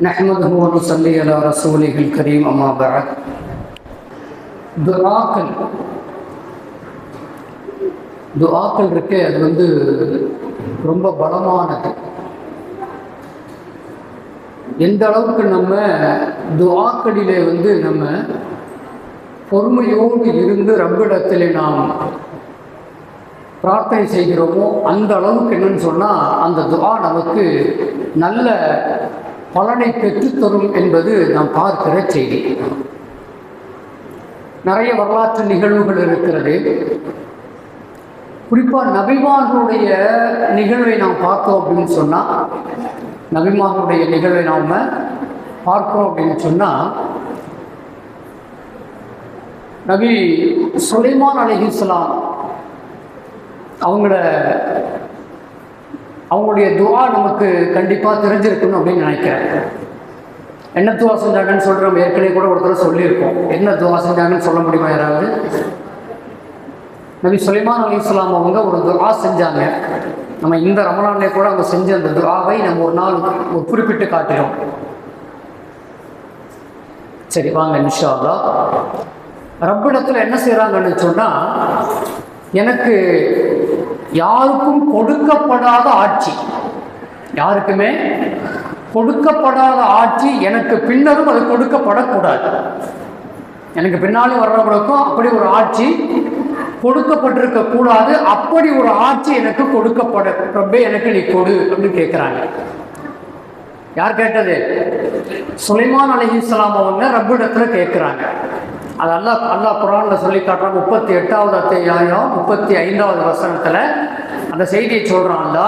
نحمده ونصلي على رسوله الكريم أما بعد துஆக்கள் துஆக்கள் இருக்கே அது வந்து ரொம்ப பலமானது எந்த அளவுக்கு நம்ம துஆக்களிலே வந்து நம்ம பொறுமையோடு இருந்து ரப்பிடத்திலே நாம் பிரார்த்தனை செய்கிறோமோ அந்த அளவுக்கு என்னன்னு சொன்னால் அந்த துஆ நமக்கு நல்ல பலனை பெற்றுத்தரும் என்பது நாம் பார்க்கிற செய்தி. நிறைய வரலாற்று நிகழ்வுகள் இருக்கிறது. குறிப்பாக நபிமார்களுடைய நிகழ்வை நாம் பார்த்தோம் அப்படின்னு சொன்னால் நபிமார்களுடைய நிகழ்வை நாம் பார்க்கிறோம் அப்படின்னு சொன்னால் நபி சுலைமான் அலிஹிஸ்லாம் அவங்கள அவங்களுடைய துவா நமக்கு கண்டிப்பாக தெரிஞ்சிருக்கணும் அப்படின்னு நினைக்கிறேன். என்ன துவா செஞ்சாங்கன்னு சொல்கிற நம்ம ஏற்கனவே கூட ஒருத்தர் சொல்லியிருக்கோம். என்ன துவா செஞ்சாங்கன்னு சொல்ல முடியுமா யாராவது? நபி சுலைமான் அலி இஸ்லாம் அவங்க ஒரு துவா செஞ்சாங்க. நம்ம இந்த ரமலான்லே கூட அவங்க செஞ்ச அந்த துவாவை நம்ம ஒரு நாள் ஒரு குறிப்பிட்டு காட்டுறோம். சரி வாங்க நிஷாதா ரப்பிடத்தில் என்ன செய்கிறாங்கன்னு சொன்னால் எனக்கு யாருக்கும் கொடுக்கப்படாத ஆட்சி. யாருக்குமே கொடுக்கப்படாத ஆட்சி எனக்கு பின்னரும் அது கொடுக்கப்படக்கூடாது. எனக்கு பின்னாலும் வர்றவங்களுக்கும் அப்படி ஒரு ஆட்சி கொடுக்கப்பட்டிருக்க கூடாது. அப்படி ஒரு ஆட்சி எனக்கு கொடுக்கப்பட ரொம்ப எனக்கு நீ கொடு அப்படின்னு கேட்குறாங்க யார் கேட்டது? சுலைமான் அலிஹிஸ்லாம் அவங்க ரப்பிடத்தில் கேட்குறாங்க அது அல்லா அல்லா குரானில் சொல்லி காட்டுறான். முப்பத்தி எட்டாவது அத்தியாயம் முப்பத்தி ஐந்தாவது வசனத்தில் அந்த செய்தியை சொல்கிறான் அல்லா.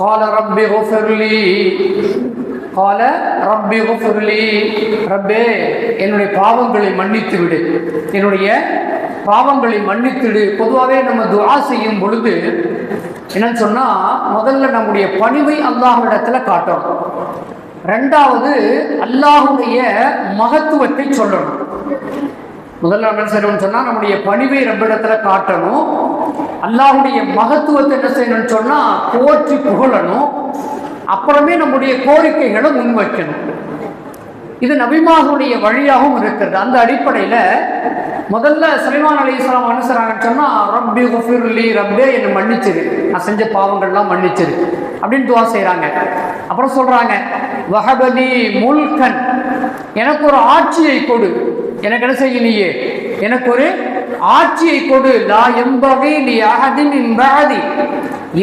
கால ரப்பி ஹோஃபர்லி கால ரப்பி ஹோஃபர்லி ரப்பே என்னுடைய பாவங்களை மன்னித்து விடு. என்னுடைய பாவங்களை மன்னித்துடு பொதுவாகவே நம்ம துவா செய்யும் பொழுது என்னன்னு சொன்னால் முதல்ல நம்முடைய பணிவை அல்லாஹ்விடத்துல காட்டணும். ரெண்டாவது அல்லாஹுடைய மகத்துவத்தை சொல்லணும். முதல்ல என்ன செய்யணும்னு சொன்னால் நம்முடைய பணிவை ரப்பிடத்துல காட்டணும். அல்லாஹுடைய மகத்துவத்தை என்ன செய்யணும்னு சொன்னால் போற்றி புகழணும். அப்புறமே நம்முடைய கோரிக்கைகளை முன்வைக்கணும். இது நபிமாவுடைய வழியாகவும் இருக்கிறது. அந்த அடிப்படையில் முதல்ல சலிமான் அலி இஸ்லாம் அனுசராங்கன்னு சொன்னால் ரப்பி குஃபிர்லி ரப்பே என்னை மன்னிச்சிரு. நான் செஞ்ச பாவங்கள்லாம் மன்னிச்சிரு. அப்படின்னு துவா செய்கிறாங்க அப்புறம் சொல்கிறாங்க வஹபலி முல்கன் எனக்கு ஒரு ஆட்சியை கொடு. எனக்கு என்ன செய்ய நீயே? எனக்கு ஒரு ஆட்சியை கொடு. லா எம்பகை நீ அகதின் என்பகதி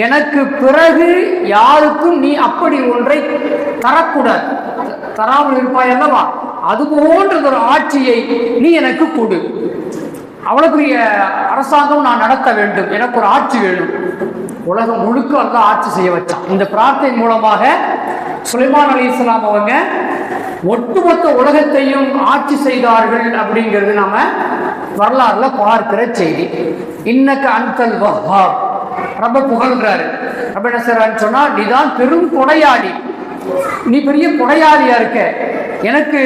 எனக்கு பிறகு யாருக்கும் நீ அப்படி ஒன்றை தரக்கூடாது. தராமல் இருப்பாய் அல்லவா? அது போன்றதொரு ஒரு ஆட்சியை நீ எனக்கு கொடு. அவளுக்குரிய அரசாங்கம் நான் நடத்த வேண்டும். எனக்கு ஒரு ஆட்சி வேணும் உலகம் முழுக்க அல்ல ஆட்சி செய்ய வச்சான். இந்த பிரார்த்தனை மூலமாக சுலைமான் அலி இஸ்லாம் அவங்க ஒட்டுமொத்த உலகத்தையும் ஆட்சி செய்தார்கள் அப்படிங்கிறது நாம வரலாறுல பார்க்கிற செய்தி. இன்னக்க அன்கல் வஹா ரொம்ப புகழ்கிறாரு ரொம்ப என்ன சொன்னா நீதான் பெரும் கொடையாளி. நீ பெரிய கொடையாளியா இருக்க. எனக்கு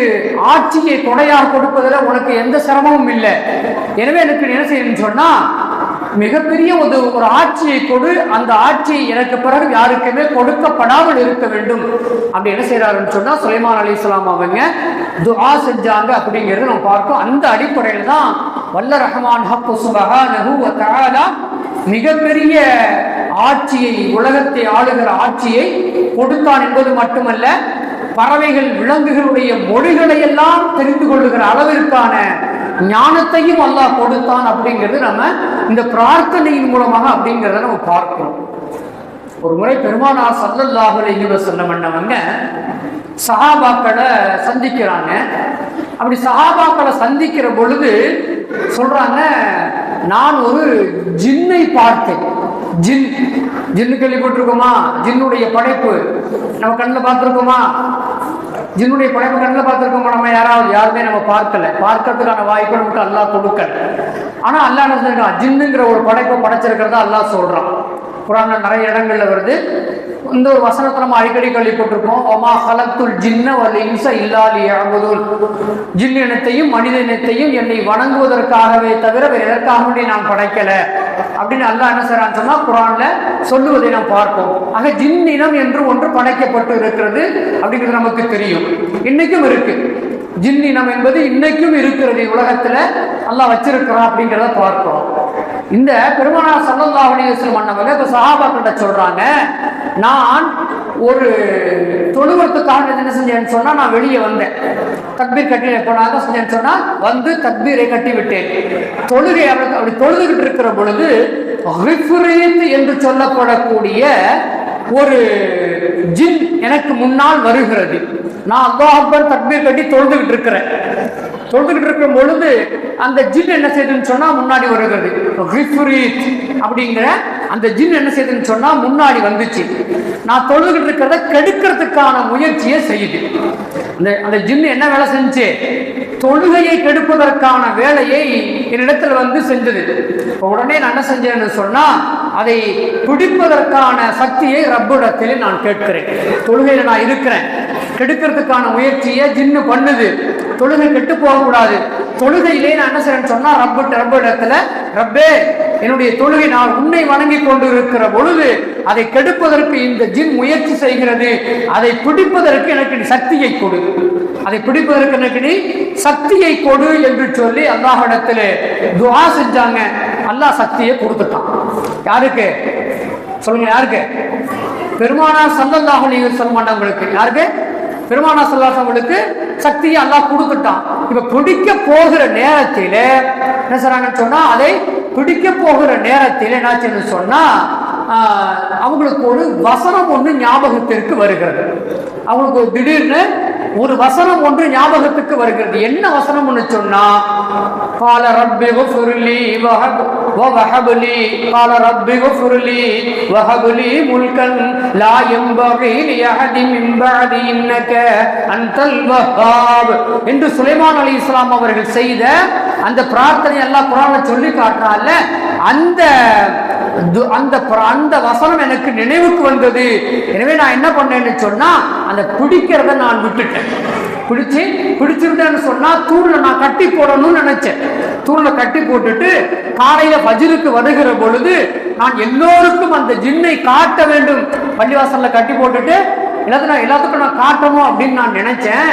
ஆட்சியை கொடையாக கொடுப்பதில் உனக்கு எந்த சிரமமும் இல்லை. எனவே எனக்கு என்ன செய்யணும்னு சொன்னா மிகப்பெரிய ஒரு ஒரு ஆட்சியை கொடு அந்த ஆட்சி எனக்கு பிறகு யாருக்குமே கொடுக்கப்படாமல் இருக்க வேண்டும். அப்படி என்ன செய்யறாருன்னு சொன்னா சுலைமான் அலி இஸ்லாம் அவங்க துஆ செஞ்சாங்க அப்படிங்கிறது நம்ம பார்க்கோம் அந்த அடிப்படையில் தான் வல்ல ரஹ்மான் ஹக்கு சுபஹானஹு வ தஆலா மிகப்பெரிய ஆட்சியை உலகத்தை ஆளுகிற ஆட்சியை கொடுத்தான் என்பது மட்டுமல்ல பறவைகள் விலங்குகளுடைய மொழிகளை எல்லாம் தெரிந்து கொள்ளுகிற அளவிற்கான ஞானத்தையும் அல்லாஹ் கொடுத்தான் அப்படிங்கிறது நம்ம இந்த பிரார்த்தனையின் மூலமாக அப்படிங்கிறத நம்ம பார்க்கிறோம். ஒரு முறை பெருமானார் சல்லல்லாஹு அலைஹி வஸல்லம் பண்ணவங்க சஹாபாக்களை சந்திக்கிறாங்க. அப்படி சஹாபாக்களை சந்திக்கிற பொழுது சொல்றாங்க நான் ஒரு ஜின்னை பார்த்தேன். ஜின் ஜின்னு கேள்விப்பட்டிருக்கோமா? ஜின்னுடைய படைப்பு. நம்ம கண்ணில் பார்த்துருக்கோமா? ஜின்னுடைய படைப்பு கண்ணில் பார்த்துருக்கோமா நம்ம யாராவது? யாருமே நம்ம பார்க்கல. பார்க்கறதுக்கான வாய்ப்பு நமக்கு அல்லாஹ் கொடுக்கல. ஆனால் அல்லாஹ் என்ன சொல்றான் ஜின்னுங்கிற ஒரு படைப்பை படைச்சிருக்கிறதா அல்லாஹ் சொல்கிறான் குரான்ல நிறைய இடங்களில் வருது. இந்த ஒரு வசனத்தை நம்ம அடிக்கடி கேள்விப்பட்டிருக்கோம். ஒமா ஹலத்துல் ஜின்ன வல் இன்ச இல்லாலி அபுதுல் ஜின் இனத்தையும் மனித இனத்தையும் என்னை வணங்குவதற்காகவே தவிர வேறு எதற்காக நான் படைக்கலை. அப்படின்னு அல்லாஹ் என்ன செய்றான்னு சொன்னா குரான்ல சொல்லுவதை நாம் பார்ப்போம். ஆக ஜின் இனம் என்று ஒன்று படைக்கப்பட்டு இருக்கிறது அப்படிங்கிறது நமக்கு தெரியும். இன்னைக்கும் இருக்கு. ஜின் இனம் என்பது இன்னைக்கும் இருக்கிறது. உலகத்துல அல்லாஹ் வச்சிருக்கிறான் அப்படிங்கிறத பார்க்கிறோம். இந்த பெருமானார் சல்லல்லாஹு அலைஹி வஸல்லம் அண்ணவங்க இப்ப சஹாபாக்கிட்ட சொல்றாங்க நான் ஒரு தொழுவத்துக்காக என்ன செஞ்சேன்னு சொன்னா நான் வெளியே வந்தேன். தக்பீர் கட்டி போனாங்க செஞ்சேன்னு சொன்னா வந்து தக்பீரை கட்டி விட்டேன் தொழுகை அவளுக்கு அப்படி தொழுதுகிட்டு இருக்கிற பொழுது என்று சொல்லப்படக்கூடிய ஒரு ஜின் எனக்கு முன்னால் வருகிறது. நான் அப்பா அக்பர் தக்பீர் கட்டி தொழுதுகிட்டு இருக்கிறேன். தொழுதுகிட்டு இருக்கும் பொழுது அந்த ஜின் என்ன செய்யுதுன்னு சொன்னா முன்னாடி வருகிறது. அப்படிங்கிற அந்த ஜின் என்ன செய்யுதுன்னு சொன்னா முன்னாடி வந்துச்சு. நான் தொழுதுகிட்டு இருக்கிறத கெடுக்கிறதுக்கான முயற்சியை செய்யுது. அந்த அந்த ஜின்னு என்ன வேலை செஞ்சு? தொழுகையை கெடுப்பதற்கான வேலையை என்னிடத்தில் வந்து செஞ்சது. உடனே நான் என்ன செஞ்சேன்னு சொன்னா அதை பிடிப்பதற்கான சக்தியை ரப்பிடத்தில் நான் கேட்கிறேன். தொழுகையில் நான் இருக்கிறேன். கெடுக்கிறதுக்கான முயற்சியை ஜின்னு பண்ணுது. தொழுகை கெட்டு போகக்கூடாது. தொழுகையிலே நான் என்ன செய்யறேன்னு சொன்னா ரப்பு ரப்ப இடத்துல ரப்பே என்னுடைய தொழுகை நான் உன்னை வணங்கி கொண்டு இருக்கிற பொழுது அதை கெடுப்பதற்கு இந்த ஜின் முயற்சி செய்கிறது. அதை பிடிப்பதற்கு எனக்கு நீ சக்தியை கொடு. அதை பிடிப்பதற்கு எனக்கு நீ சக்தியை கொடு என்று சொல்லி அல்லாஹிடத்துல துவா செஞ்சாங்க. அல்லாஹ் சக்தியை கொடுத்துட்டான். யாருக்கு? சொல்லுங்க யாருக்கு? பெருமானார் சல்லல்லாஹு அலைஹி சொல்ல மாட்டாங்களுக்கு யாருக்கு? பெருமானா சல்லாசவங்களுக்கு அவங்களுக்கு சக்தியை அல்லாஹ் கொடுத்துட்டான். இப்ப பிடிக்க போகிற நேரத்தில் என்ன செய்றாங்கன்னு சொன்னா அதை பிடிக்க போகிற நேரத்தில் என்னாச்சுன்னு சொன்னா அவங்களுக்கு ஒரு வசனம் ஒன்று ஞாபகத்திற்கு வருகிறது. அவங்களுக்கு ஒரு திடீர்னு ஒரு வசனம் ஒன்று ஞாபகத்துக்கு வருகிறது என்ன வசனம் ஒன்று சொன்னா قال رب اغفر لي وهب وهب لي قال رب اغفر لي وهب لي ملكا لا ينبغي لأحد من بعدي إنك أنت الوهاب என்று சுலைமான் அலி இஸ்லாம் அவர்கள் செய்த அந்த பிரார்த்தனை எல்லாம் குரான்ல சொல்லி காட்டுறான்ல அந்த து- அந்த அந்த வசனம் எனக்கு நினைவுக்கு வந்தது. எனவே நான் என்ன பண்ணேன்னு சொன்னா அந்த பிடிக்கிறத நான் விட்டுட்டேன். பிடிச்சு பிடிச்சிருந்தேன்னு சொன்னா தூண்ல நான் கட்டி போடணும்னு நினைச்சேன். தூண்ல கட்டி போட்டுட்டு காலையில பஜிருக்கு வருகிற பொழுது நான் எல்லோருக்கும் அந்த ஜின்னை காட்ட வேண்டும். பள்ளிவாசல்ல கட்டி போட்டுட்டு எல்லாத்துக்கும் நான் எல்லாத்துக்கும் நான் காட்டணும் அப்படின்னு நான் நினைச்சேன்.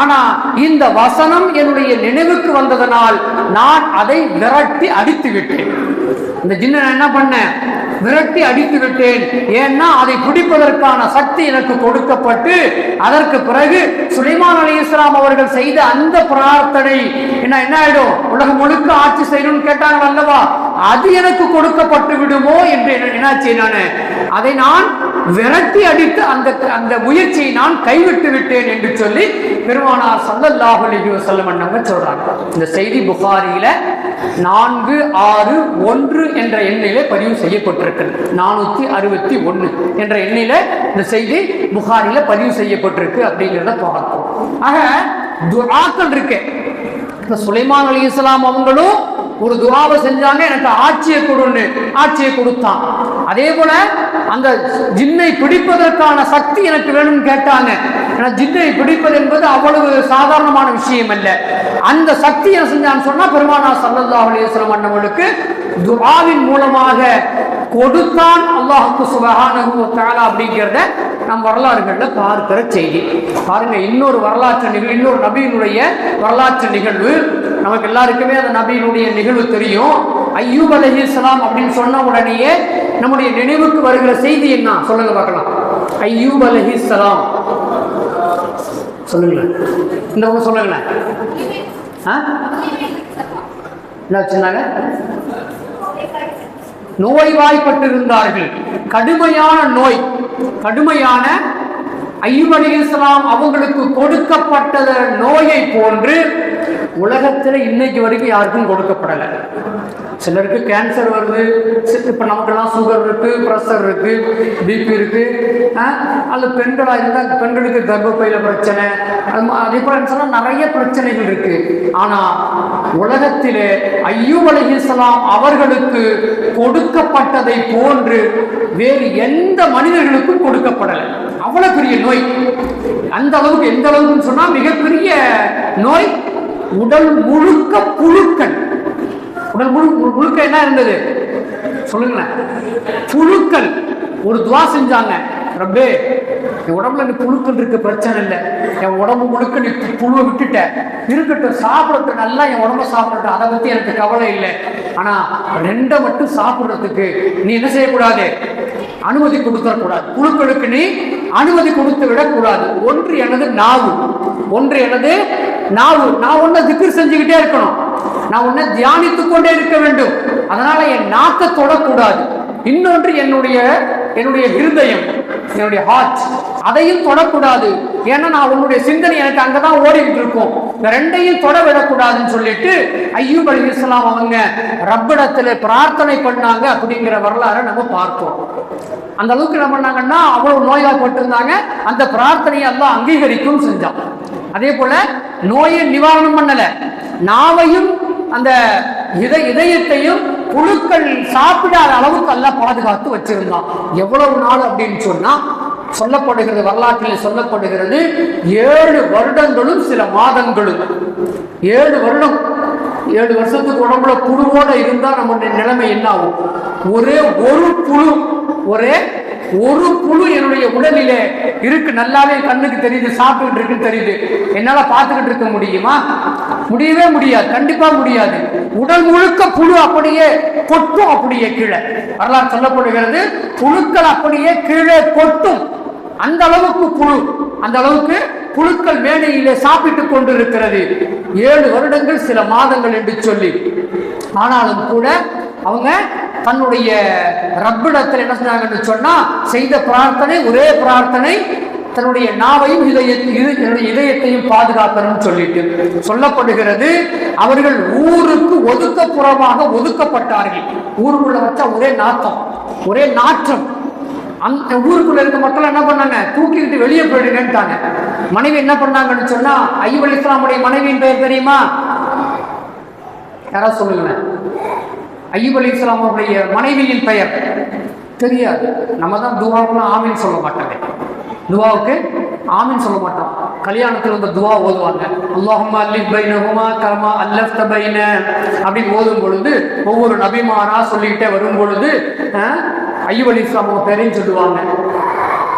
ஆனா இந்த வசனம் என்னுடைய நினைவுக்கு வந்ததனால் நான் அதை விரட்டி அடித்து விட்டேன். இந்த ஜின்னை நான் என்ன பண்ணேன்? விரட்டி அடித்து விட்டேன். ஏன்னா அதை பிடிப்பதற்கான சக்தி எனக்கு கொடுக்கப்பட்டு அதற்கு பிறகு சுலைமான் அலி இஸ்லாம் அவர்கள் செய்த அந்த பிரார்த்தனை என்ன என்ன ஆயிடும்? உலகம் முழுக்க ஆட்சி செய்யணும்னு கேட்டாங்க அல்லவா? அது எனக்கு கொடுக்கப்பட்டு விடுமோ என்று என்னாச்சு நான். அதை நான் விரட்டி அடித்து அந்த அந்த முயற்சியை நான் கைவிட்டு விட்டேன் என்று சொல்லி பெருமானார் சல்லல்லாஹு அலைஹி வஸல்லம் அண்ணங்க சொல்றாங்க. இந்த செய்தி புகாரியில நான்கு ஆறு ஒன்று என்ற எண்ணிலே பதிவு செய்யப்பட்டிருக்கிறது. நானூத்தி அறுபத்தி ஒன்று என்ற எண்ணில இந்த செய்தி புகாரியில பதிவு செய்யப்பட்டிருக்கு அப்படிங்கிறத பார்க்கும் ஆக துராக்கள் இருக்கேன் சுலைமான் அலி இஸ்லாம் அவங்களும் ஒரு துவாவை செஞ்சாங்க எனக்கு ஆட்சியை கொடுன்னு. ஆட்சியை கொடுத்தான். அதே போல அந்த ஜின்னை பிடிப்பதற்கான சக்தி எனக்கு வேணும்னு கேட்டாங்க. ஏன்னா ஜின்னை பிடிப்பது என்பது அவ்வளவு சாதாரணமான விஷயம் அல்ல. அந்த சக்தி என்ன செஞ்சான்னு சொன்னா பெருமானா சல்லல்லாஹு அலைஹி வஸல்லம் அண்ணவர்களுக்கு துவாவின் மூலமாக கொடுத்தான் அல்லாஹுக்கு சுபகான அப்படிங்கிறத நம் வரலாறுகள்ல பார்க்கிற செய்தி. பாருங்க இன்னொரு வரலாற்று நிகழ்வு இன்னொரு நபியினுடைய வரலாற்று நிகழ்வு. நமக்கு எல்லாருக்குமே அந்த நபியினுடைய நிகழ்வு தெரியும். ஐயூப் அலைஹிஸ்ஸலாம் அப்படின்னு சொன்ன உடனேயே நம்முடைய நினைவுக்கு வருகிற செய்தி என்ன? சொல்லுங்க பார்க்கலாம். ஐயூப் அலைஹிஸ்ஸலாம். சொல்லுங்களேன். இந்த சொல்லுங்களேன். ஆ? என்ன சொன்னாங்க நோய்வாய்ப்பட்டிருந்தார்கள். கடுமையான நோய் கடுமையான ஐயூப் இஸ்லாம் அவங்களுக்கு கொடுக்கப்பட்ட நோயை போன்று உலகத்தில் இன்னைக்கு வரைக்கும் யாருக்கும் கொடுக்கப்படலை. சிலருக்கு கேன்சர் வருது இப்போ நமக்கெல்லாம் சுகர் இருக்கு ப்ரெஷர் இருக்கு பிபி இருக்கு ஆஹ், அல்லது பெண்களாக இருந்தால் பெண்களுக்கு கர்ப்பப்பையில் பிரச்சனை அது அதே நிறைய பிரச்சனைகள் இருக்கு. ஆனால் உலகத்திலே ஐயூப் அலைஹிஸ்ஸலாம் அவர்களுக்கு கொடுக்கப்பட்டதை போன்று வேறு எந்த மனிதர்களுக்கும் கொடுக்கப்படலை. அவ்வளவு பெரிய நோய். அந்த அளவுக்கு எந்த அளவுக்குன்னு சொன்னால் மிகப்பெரிய நோய். உடல் முழுக்க புழுக்கள். உடல் முழு முழு- முழுக்க என்ன இருந்தது? சொல்லுங்களேன். புழுக்கள். ஒரு துவா செஞ்சாங்க. ரப்பே என் உடம்புல நீ புழுக்கள் இருக்க பிரச்சனை இல்லை. என் உடம்பு முழுக்க நீ புழுவை விட்டுட்ட. இருக்கட்டும் சாப்பிடட்டும் நல்லா என் உடம்ப சாப்பிடட்டும். அதை பத்தி எனக்கு கவலை இல்லை. ஆனா ரெண்டை மட்டும் சாப்பிடுறதுக்கு நீ என்ன செய்யக்கூடாது? அனுமதி கொடுத்துடக்கூடாது குழுக்களுக்கு நீ அனுமதி கொடுத்து விடக்கூடாது. ஒன்று எனது நாவு. ஒன்று எனது நாவு. நான் ஒன்றை திக்ர் செஞ்சுக்கிட்டே இருக்கணும். நான் ஒன்ன தியானித்துக் கொண்டே இருக்க வேண்டும். அதனால என் நாக்க தொடக்கூடாது. இன்னொன்று என்னுடைய என்னுடைய இருதயம். என்னுடைய ஹார்ட் அதையும் தொடக்கூடாது. ஏன்னா நான் உன்னுடைய சிந்தனை எனக்கு அங்கதான் ஓடிக்கிட்டு இருக்கும். இந்த ரெண்டையும் தொட விடக்கூடாதுன்னு சொல்லிட்டு ஐயூப் அலி இஸ்லாம் அவங்க ரப்பிடத்துல பிரார்த்தனை பண்ணாங்க அப்படிங்கிற வரலாறை நம்ம பார்த்தோம். அந்த அளவுக்கு என்ன பண்ணாங்கன்னா அவ்வளவு நோய்வாய்ப்பட்டிருந்தாங்க. அந்த பிரார்த்தனையை எல்லாம் அங்கீகரிக்கும் செஞ்சான். அதே போல நோயை நிவாரணம் பண்ணல. நாவையும் அந்த இதை இதயத்தையும் புழுக்கள் சாப்பிடாத அளவுக்கு அல்ல பாதுகாத்து வச்சிருந்தான். எவ்வளவு நாள் அப்படின்னு சொன்னா சொல்லப்படுகிறது வரலாற்றில் சொல்லப்படுகிறது ஏழு வருடங்களும் சில மாதங்களும். ஏழு வருடம். ஏழு வருஷத்துக்கு உடம்புல புழுவோட இருந்தா நம்மளுடைய நிலைமை என்ன ஆகும் ஒரே ஒரு புழு ஒரே ஒரு புழு என்னுடைய உடலிலே இருக்கு. நல்லாவே கண்ணுக்கு தெரியுது சாப்பிட்டுட்டு இருக்குன்னு தெரியுது. என்னால பார்த்துக்கிட்டு இருக்க முடியுமா? முடியவே முடியாது கண்டிப்பா முடியாது. உடல் முழுக்க புழு அப்படியே கொட்டும் அப்படியே கீழே. வரலாறு சொல்லப்படுகிறது புழுக்கள் அப்படியே கீழே கொட்டும். அந்த அளவுக்கு புழு அந்த அளவுக்கு புழுக்கள் மேடையிலே சாப்பிட்டுக் கொண்டிருக்கிறது. ஏழு வருடங்கள் சில மாதங்கள் என்று சொல்லி. ஆனாலும் கூட அவங்க தன்னுடைய ரப்பிடத்தில் என்ன சொன்னாங்கன்னு சொன்னா செய்த பிரார்த்தனை ஒரே பிரார்த்தனை தன்னுடைய நாவையும் இதயத்தையும் இது- என்னுடைய இதயத்தையும் பாதுகாக்கணும்னு சொல்லிட்டு சொல்லப்படுகிறது. அவர்கள் ஊருக்கு ஒதுக்கப்புறமாக ஒதுக்கப்பட்டார்கள். ஊருக்குள்ள வச்சா ஒரே நாத்தம் ஒரே நாற்றம். அந்த ஊருக்குள்ள இருக்க மக்கள் என்ன பண்ணாங்க? தூக்கிக்கிட்டு வெளியே போயிடுங்கன்ட்டாங்க. மனைவி என்ன பண்ணாங்கன்னு சொன்னா ஐயப் இஸ்லாமுடைய மனைவியின் பெயர் தெரியுமா? யாராவது சொல்லுங்களேன். ஐயப் அலி மனைவியின் பெயர் தெரியாது. நம்ம தான் துவாவுக்குலாம் ஆமின்னு சொல்ல மாட்டாங்க துவாவுக்கு ஆமீன் சொல்ல மாட்டோம். கல்யாணத்தில் வந்து துவா ஓதுவாங்க. அல்லாஹுமா அல்லிஃப் பைனஹுமா கர்மா அல்லஃப்த பைன அப்படின்னு ஓதும் பொழுது ஒவ்வொரு நபிமாரா சொல்லிக்கிட்டே வரும் பொழுது அஹ், அலி இஸ்லாம் அவங்க பேரையும் சொல்லுவாங்க.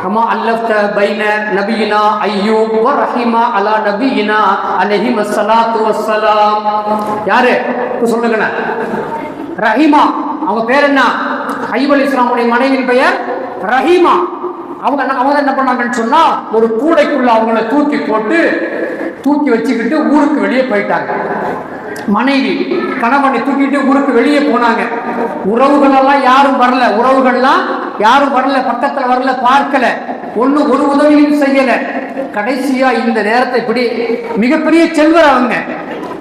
கமா அல்லஃப்த பைன நபியினா ஐயூப் வ ரஹீமா அலா நபியினா அலஹிம் வஸ்ஸலாத்து வஸ்ஸலாம். யாரு? இப்போ சொல்லுங்கண்ணே. ரஹீமா. அவங்க பேர் என்ன? ஐயூப் அலி இஸ்லாமுடைய மனைவியின் பெயர் ரஹீமா. அவங்க என்ன அவங்க என்ன பண்ணாங்கன்னு சொன்னா ஒரு கூடைக்குள்ள அவங்கள தூக்கி போட்டு தூக்கி வச்சுக்கிட்டு ஊருக்கு வெளியே போயிட்டாங்க. மனைவி கணவனை தூக்கிட்டு ஊருக்கு வெளியே போனாங்க. உறவுகள் எல்லாம் யாரும் வரல. உறவுகள்லாம் யாரும் வரல. பக்கத்துல வரல. பார்க்கல. ஒண்ணு ஒரு உதவியும் செய்யல. கடைசியா இந்த நேரத்தை இப்படி மிகப்பெரிய செல்வர் அவங்க.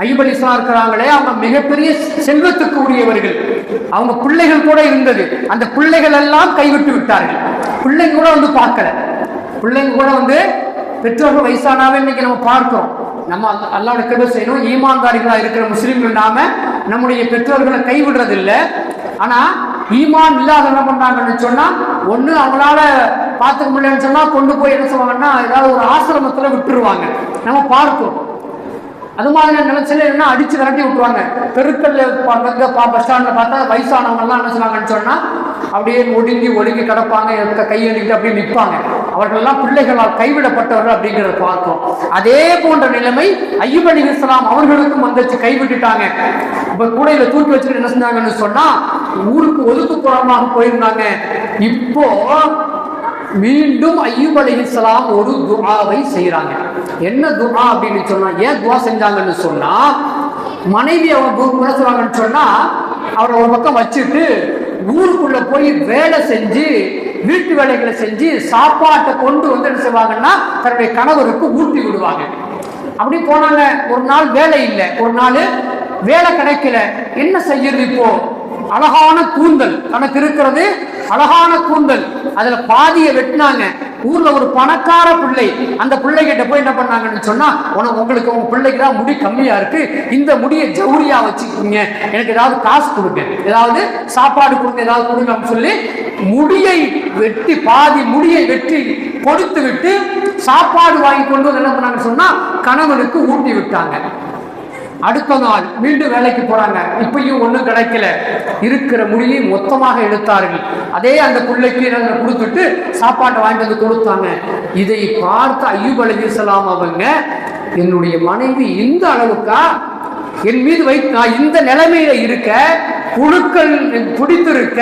ஐயப் அலி இஸ்லாம் இருக்கிறாங்களே அவங்க மிகப்பெரிய செல்வத்துக்கு உரியவர்கள். அவங்க பிள்ளைகள் கூட இருந்தது. அந்த பிள்ளைகள் எல்லாம் கைவிட்டு விட்டார்கள். பிள்ளைங்க கூட வந்து பார்க்கல. பிள்ளைங்க கூட வந்து பெற்றோர்கள் வயசானாவே இன்னைக்கு நம்ம பார்க்கிறோம் நம்ம அல்லாவோட அல்லாஹ்வுடைய செய்யணும். ஈமான்தாரிகளா இருக்கிற முஸ்லீம்கள் நாம நம்முடைய பெற்றோர்களை கைவிடுறது இல்லை ஆனா ஈமான் இல்லாத என்ன பண்றாங்கன்னு சொன்னா ஒண்ணு அவங்களால பார்த்துக்க முடியலன்னு சொன்னா கொண்டு போய் என்ன சொல்லுவாங்கன்னா ஏதாவது ஒரு ஆசிரமத்துல விட்டுருவாங்க. நம்ம பார்க்கிறோம் அது மாதிரி நினைச்சல என்ன அடிச்சு விரட்டி விட்டுருவாங்க. தெருக்கல்ல ப- பஸ் ஸ்டாண்ட்ல பார்த்தா வயசானவங்க எல்லாம் என்ன சொன்னாங்கன்னு சொன்னா அப்படியே ஒடுங்கி ஒடுங்கி கிடப்பாங்க. க- கையெழுக்கிட்டு அப்படியே நிற்பாங்க அவர்கள் எல்லாம் பிள்ளைகளால் கைவிடப்பட்டவர்கள் அப்படிங்கிறத பார்த்தோம். அதே போன்ற நிலைமை ஐயூப் அலி இஸ்லாம் அவர்களுக்கும் வந்துச்சு. கைவிட்டுட்டாங்க. இப்ப கூடையில் தூக்கி வச்சுட்டு என்ன செஞ்சாங்கன்னு சொன்னா ஊருக்கு ஒதுக்குப்புறமாக போயிருந்தாங்க. இப்போ மீண்டும் ஐயூப் இஸ்லாம் ஒரு துஆவை செய்கிறாங்க என்ன துஆ அப்படின்னு சொன்னா ஏன் துவா செஞ்சாங்கன்னு சொன்னா மனைவி அவங்க என்ன சொல்றாங்கன்னு சொன்னா அவரை ஒரு பக்கம் வச்சுட்டு ஊருக்குள்ள போய் வேலை செஞ்சு வீட்டு வேலைகளை செஞ்சு சாப்பாட்டை கொண்டு வந்து என்ன செய்வாங்கன்னா தன்னுடைய கணவருக்கு ஊட்டி விடுவாங்க. அப்படி போனாங்க. ஒரு நாள் வேலை இல்லை. ஒரு நாள் வேலை கிடைக்கல. என்ன செய்யறது இப்போ? அழகான கூந்தல். தனக்கு இருக்கிறது அழகான கூந்தல். அதுல பாதியை வெட்டினாங்க. ஊர்ல ஒரு பணக்கார பிள்ளை. அந்த பிள்ளைகிட்ட போய் என்ன பண்ணாங்கன்னு சொன்னா உனக்கு உங்களுக்கு உங்க பிள்ளைக்கு தான் முடி கம்மியா இருக்கு. இந்த முடியை ஜவுரியா வச்சுக்கோங்க. எனக்கு ஏதாவது காசு கொடுங்க. ஏதாவது சாப்பாடு கொடுங்க ஏதாவது கொடுங்க அப்படின்னு சொல்லி முடியை வெட்டி பாதி முடியை வெட்டி கொடுத்து விட்டு சாப்பாடு வாங்கி கொண்டு வந்து என்ன பண்ணாங்கன்னு சொன்னா கணவனுக்கு ஊட்டி விட்டாங்க. அடுத்த நாள் மீண்டும் வேலைக்கு போறாங்க இப்பயும் ஒண்ணும் கிடைக்கல. இருக்கிற முடியை மொத்தமாக எடுத்தார்கள். அதே அந்த பிள்ளைக்கு நாங்க கொடுத்துட்டு சாப்பாட்டை வாங்கிட்டு வந்து கொடுத்தாங்க. இதை பார்த்து ஐயூப் அலிசலாம் அவங்க என்னுடைய மனைவி இந்த அளவுக்கா என் மீது வைத்து நான் இந்த நிலைமையில இருக்க புழுக்கள் பிடித்திருக்க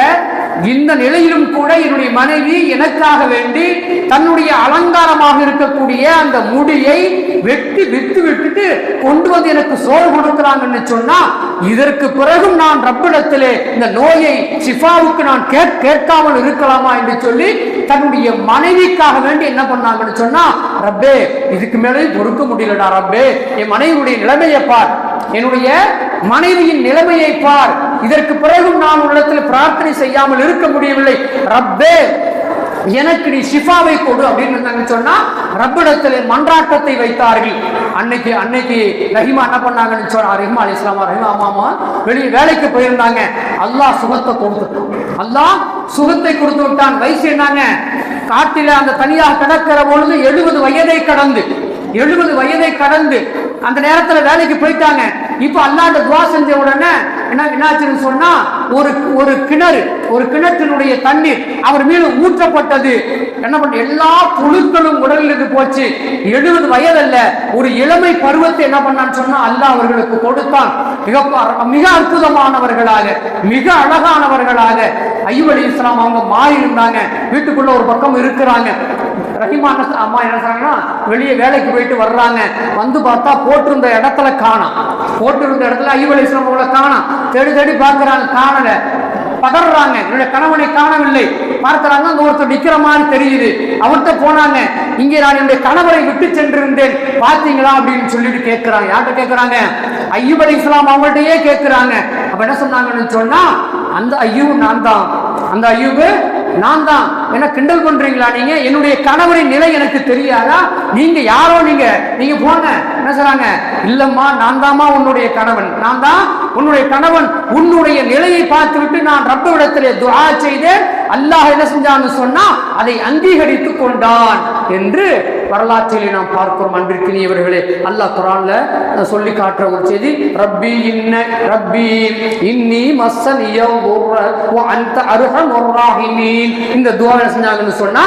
இந்த நிலையிலும் கூட என்னுடைய மனைவி எனக்காக வேண்டி தன்னுடைய அலங்காரமாக இருக்கக்கூடிய அந்த முடியை வெட்டி வித்து விட்டுட்டு கொண்டு வந்து எனக்கு சோறு கொடுக்கிறாங்கன்னு சொன்னா இதற்கு பிறகும் நான் ரப்பிடத்திலே இந்த நோயை சிஃபாவுக்கு நான் கேட் கேட்காமல் இருக்கலாமா என்று சொல்லி தன்னுடைய மனைவிக்காக வேண்டி என்ன பண்ணாங்கன்னு சொன்னா ரப்பே இதுக்கு மேலே பொறுக்க முடியலடா ரப்பே. என் மனைவியுடைய நிலைமையை பார். என்னுடைய மனைவியின் நிலைமையை பார். இதற்கு பிறகும் நான் உன்னிடத்தில் பிரார்த்தனை செய்யாமல் இருக்க முடியவில்லை. ரப்பே எனக்கு நீ ஷிஃபாவை கொடு அப்படின்னு சொன்னா ரப்பிடத்தில் மன்றாட்டத்தை வைத்தார்கள். அன்னைக்கு அன்னைக்கு ரஹிமா என்ன பண்ணாங்கன்னு சொன்னா ரஹிமா அலி இஸ்லாமா ரஹிமா அம்மாமா வெளியே வேலைக்கு போயிருந்தாங்க. அல்லாஹ் சுகத்தை கொடுத்துட்டான் அல்லாஹ் சுகத்தை கொடுத்து விட்டான். வயசு என்னங்க? காட்டில அந்த தனியாக கிடக்கிற பொழுது எழுபது வயதை கடந்து எழுபது வயதை கடந்து அந்த நேரத்தில் வேலைக்கு போயிட்டாங்க. இப்ப அல்லாண்ட துவா செஞ்ச உடனே என்ன என்னாச்சுன்னு சொன்னா ஒரு ஒரு கிணறு ஒரு கிணற்றினுடைய தண்ணீர் அவர் மீது ஊற்றப்பட்டது. என்ன பண்ண எல்லா புழுக்களும் உடலில் இருந்து போச்சு. எழுபது வயதல்ல ஒரு இளமை பருவத்தை என்ன பண்ணான்னு சொன்னா அல்லாஹ் அவர்களுக்கு கொடுத்தான். மிக மிக அற்புதமானவர்களாக மிக அழகானவர்களாக. ஐயூப் அலி இஸ்லாம் அவங்க மாறி இருந்தாங்க. வீட்டுக்குள்ள ஒரு பக்கம் இருக்கிறாங்க. ரஹிமான அம்மா என்ன சொன்னாங்கன்னா வெளியே வேலைக்கு போயிட்டு வர்றாங்க. வந்து பார்த்தா போட்டிருந்த இடத்துல காணாம். போட்டிருந்த இடத்துல ஐயூப் அலி இஸ்லாம் அவங்கள காணாம். தேடி தேடி பார்க்கறாங்க காணல. பதறாங்க. என்னுடைய கணவனை காணவில்லை. பார்க்கிறாங்க அங்க ஒருத்தர் நிக்கிற மாதிரி தெரியுது. அவர்கிட்ட போனாங்க இங்கே நான் என்னுடைய கணவரை விட்டு சென்றிருந்தேன். பார்த்தீங்களா? அப்படின்னு சொல்லிட்டு கேட்கிறாங்க. யார்கிட்ட கேட்கிறாங்க? ஐயூப் அலி இஸ்லாம் அவங்கள்ட்டயே கேட்கிறாங்க. அப்ப என்ன சொன்னாங்கன்னு சொன்னா அந்த ஐயூ நான் தான். அந்த ஐயூபு நான் தான். என்ன கிண்டல் பண்றீங்களா நீங்க? என்னுடைய கணவரின் நிலை எனக்கு தெரியாதா? நீங்க யாரோ நீங்க. நீங்க போங்க. பேசுறாங்க. இல்லம்மா நான் தாம்மா உன்னுடைய கணவன். நான் தான் உன்னுடைய கணவன். உன்னுடைய நிலையை பார்த்து விட்டு நான் ரப்பவிடத்திலே துரா செய்தேன். அல்லாஹ் என்ன செஞ்சான்னு சொன்னா அதை அங்கீகரித்துக் கொண்டான் என்று வரலாற்றிலே நாம் பார்க்கிறோம். அன்பிற்கினியவர்களே அல்லாஹ் குரான்ல சொல்லி காட்டுற ஒரு செய்தி ரப்பி இன்ன ரப்பி இன்னி மஸ்ஸனிய அந்த அருகன் இந்த துவா என்ன செஞ்சாங்கன்னு சொன்னா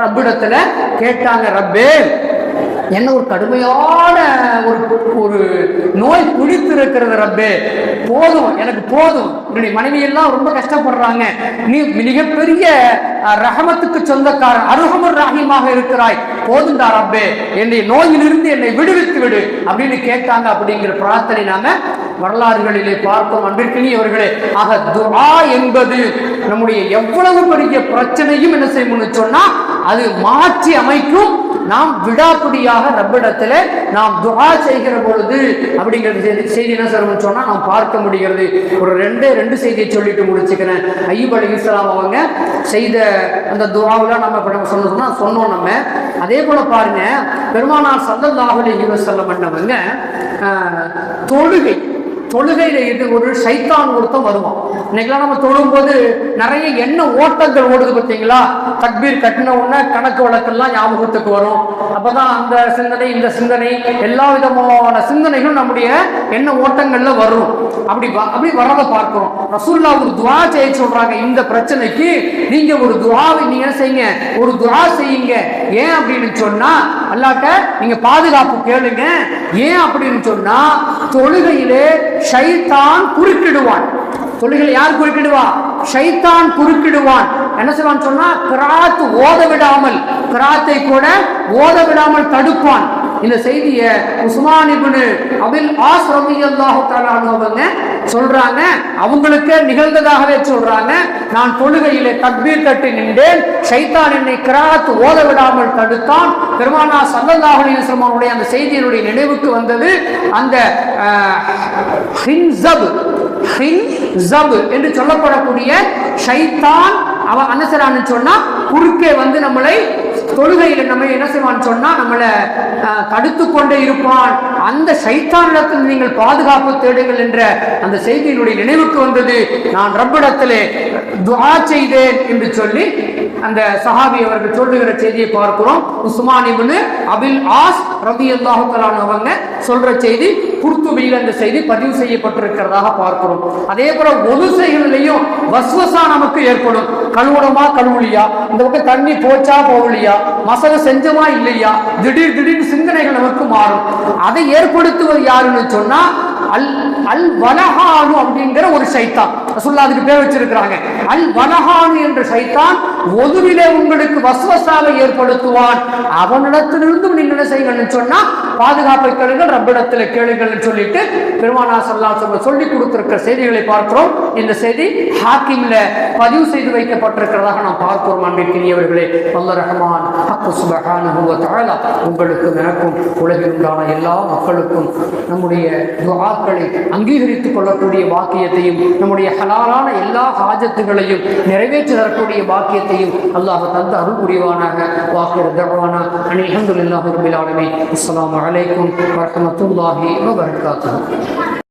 ரப்பிடத்துல கேட்டாங்க ரப்பே என்ன ஒரு கடுமையான ஒரு ஒரு நோய் பிடித்திருக்கிறது ரப்பே. போதும் எனக்கு போதும். என்னுடைய மனைவி எல்லாம் ரொம்ப கஷ்டப்படுறாங்க. நீ மிகப்பெரிய ரகமத்துக்கு சொந்தக்காரன் அருகமர் ராகியமாக இருக்கிறாய். போதுண்டா ரப்பே. என்னுடைய நோயிலிருந்து என்னை விடுவித்து விடு அப்படின்னு கேட்டாங்க அப்படிங்கிற பிரார்த்தனை நாம வரலாறுகளிலே பார்ப்போம். அன்பிற்கினியவர்களே ஆக துரா என்பது நம்முடைய எவ்வளவு பெரிய பிரச்சனையும் என்ன செய்யணும்னு சொன்னா அது மாற்றி அமைக்கும் நாம் விடாப்பிடியாக ரப்பிடத்துல நாம் துவா செய்கிற பொழுது அப்படிங்கிற செய்தி செய்தி என்ன சார் சொன்னா நாம் பார்க்க முடிகிறது. ஒரு ரெண்டே ரெண்டு செய்தியை சொல்லிட்டு முடிச்சுக்கிறேன். ஐயூப் அலி இஸ்லாம் அவங்க செய்த அந்த துவாவில் நம்ம இப்ப நம்ம சொன்ன சொன்னோம் நம்ம. அதே போல பாருங்க பெருமானார் சல்லல்லாஹு அலைஹி சொல்ல பண்ணவங்க தொழுகை தொழுகையில இது ஒரு சைத்தான் ஒருத்தம் வருவான். இன்னைக்கெல்லாம் நம்ம தொழும்போது நிறைய எண்ண ஓட்டங்கள் ஓடுது பார்த்தீங்களா தக்பீர் கட்டின உடனே கணக்கு வழக்கெல்லாம் ஞாபகத்துக்கு வரும். அப்பதான் அந்த சிந்தனை இந்த சிந்தனை எல்லா விதமான சிந்தனைகளும் நம்முடைய எண்ண ஓட்டங்கள்ல வரும். அப்படி வ- அப்படி வர்றதை பார்க்கிறோம். ரசூல்லா ஒரு துவா செய்ய சொல்றாங்க இந்த பிரச்சனைக்கு நீங்க ஒரு துவாவை நீங்க என்ன செய்யுங்க? ஒரு துவா செய்யுங்க. ஏன் அப்படின்னு சொன்னா அல்லாட்ட நீங்க பாதுகாப்பு கேளுங்க. ஏன் அப்படின்னு சொன்னா தொழுகையிலே ஷைத்தான் குறுக்கிடுவான். தொழுகையில் யார் குறுக்கிடுவா? ஷைத்தான் குறுக்கிடுவான். என்ன சொல்லுவான் சொன்னா கிராத் ஓத விடாமல் கிராத்தை கூட ஓத விடாமல் தடுப்பான். இந்த செய்தியை உஸ்மான் இபுனு அபில் ஆஸ் ரவி அல்லாஹு அவங்க சொல்றாங்க. அவங்களுக்கு நிகழ்ந்ததாகவே சொல்றாங்க. நான் தொழுகையிலே தக்பீர் கட்டி நின்றேன். ஷைத்தான் என்னை கிராத் ஓத விடாமல் தடுத்தான். பெருமானா சல்லல்லாஹு அந்த செய்தியினுடைய நினைவுக்கு வந்தது. அந்த அஹ், ஹின்ஸப் என்று சொல்லப்படக்கூடிய ஷைத்தான் அவன் அனசரான்னு சொன்னா குறுக்கே வந்து நம்மளை தொழுகையில நம்ம என்ன செய்வான்னு சொன்னா நம்மளை தடுத்து கொண்டே இருப்பான். அந்த சைத்தானிடத்தில் நீங்கள் பாதுகாப்பு தேடுங்கள் என்ற அந்த செய்தியினுடைய நினைவுக்கு வந்தது. நான் ரப்பிடத்திலே துவா செய்தேன் என்று சொல்லி அந்த சஹாபி அவர்கள் சொல்லுகிற செய்தியை பார்க்கிறோம். உஸ்மான் இப்னு அபில் ஆஸ் ரலியல்லாஹு தஆலா அவங்க சொல்ற செய்தி குர்துபியில் அந்த செய்தி பதிவு செய்யப்பட்டிருக்கிறதாக பார்க்கிறோம். அதே போல ஒது செய்களிலையும் வஸ்வசா நமக்கு ஏற்படும். கழுவுடமா கழுவுலியா? இந்த பக்கம் தண்ணி போச்சா போகலையா? மசகு செஞ்சமா இல்லையா? திடீர் திடீர் சிந்தனைகள் நமக்கு மாறும். அதை ஏற்படுத்துவது யாருன்னு சொன்னா அல் அல் வலஹானு அப்படிங்கிற ஒரு சைத்தான் ரசூலுல்லாஹ் அதுக்கு பேர் வச்சிருக்கிறாங்க. அல் வலஹானு என்ற சைத்தான் ஒதுவிலே உங்களுக்கு வசுவசாவை ஏற்படுத்துவான். அவனிடத்திலிருந்து நீங்க என்ன செய்யுங்கன்னு சொன்னா பாதுகாப்பை கேளுங்கள் ரப்பிடத்தில் கேளுங்கள் சொல்லிட்டு பெருமானா சல்லா சொல்ல சொல்லி கொடுத்திருக்கிற செய்திகளை பார்க்கிறோம். இந்த செய்தி ஹாக்கிம்ல பதிவு செய்து வைக்கப்பட்டிருக்கிறதாக நாம் பார்க்கிறோம் அன்பிற்கினியவர்களே. வல்ல ரஹ்மான் உங்களுக்கும் எனக்கும் உலகில் உண்டான எல்லா மக்களுக்கும் நம்முடைய துவாக்களை அங்கீகரித்துக் கொள்ளக்கூடிய வாக்கியத்தையும் நம்முடைய ஹலாலான எல்லா ஹாஜத்துகளையும் நிறைவேற்றி தரக்கூடிய வாக்கியத்தையும் அல்லாஹ் தந்து அருள் புரிவானாக. வாக்கு தகவானா அனில் அஹமதுல்லாஹி ரபில் ஆலமீன். அஸ்ஸலாமு அலைக்கும் வரஹ்மத்துல்லாஹி வ பரகாத்துஹு